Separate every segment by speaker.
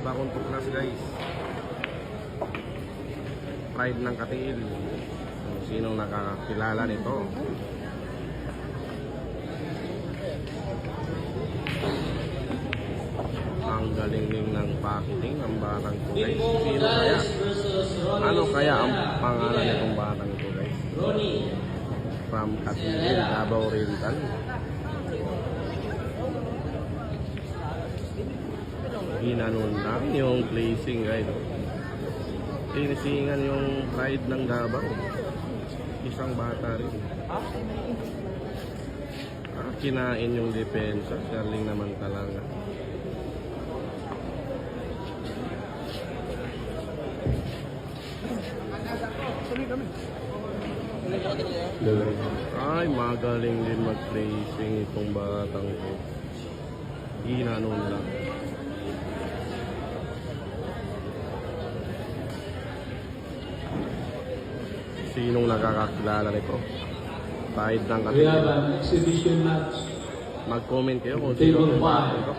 Speaker 1: bagong tuklas guys. Pride ng Katiil. Kung sinong nakakilala nito. Ang galing din ng packaging ng batang ito guys. Sino kaya? Ano kaya ang pangalan nitong batang ito guys? From Katiil, Davao Oriental. Ginanon lang yung placing guys. Pinisingan yung pride ng Davao. Isang bata rin. Ah, kinain yung depensa. Galing naman talaga. Ay, magaling din mag-placing itong batang ko. Ginanon lang. Sinong nakakakilala nito? Pride ng
Speaker 2: We have an exhibition match.
Speaker 1: Mag-comment kayo kung sino ito.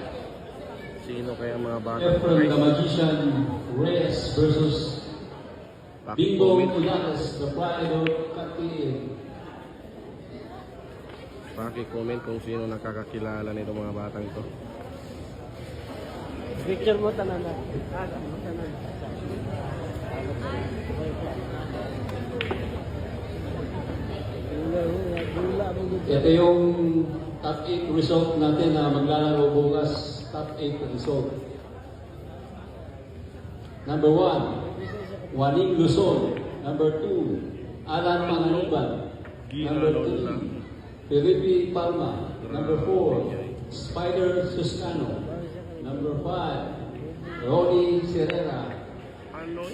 Speaker 1: Sino kaya mga bata
Speaker 2: Efren the? Magician Reyes versus Bingo Unanes, the pride of Katiil.
Speaker 1: paki-comment kung sino nakakakilala nito mga batang ito.
Speaker 3: Picture mo tanan na. Tanan. Gula,
Speaker 2: Ito yung top 8 result natin na maglalaro bukas. Top 8 result. Number 1, Waning Luzon. Number 2, Alan Panganuban. Number
Speaker 1: Ginanon lang.
Speaker 2: 3, Felipe Palma. Number 4, Spider Suscano. Number 5, Ronnie Serrera.
Speaker 1: Ano?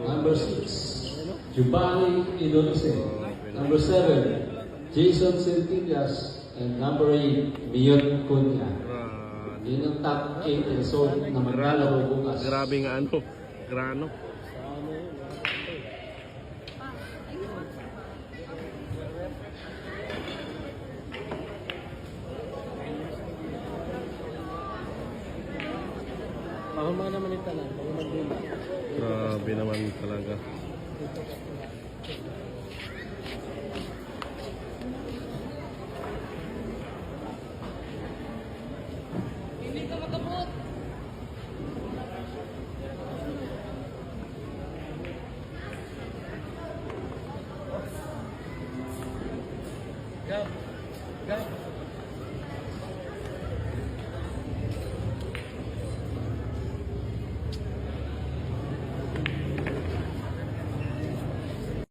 Speaker 2: Number 6, Giovanni Indonesia. Number 7, Jason Centillas. And number 8, Mion Cunha.
Speaker 1: Grabe.
Speaker 2: Yun ang top 8 result na maglalaro bukas.
Speaker 1: Grabe nga ano. Grano.
Speaker 3: Pahuma naman pahuma gula.
Speaker 1: Grabe naman talaga. Bibit sama kebut.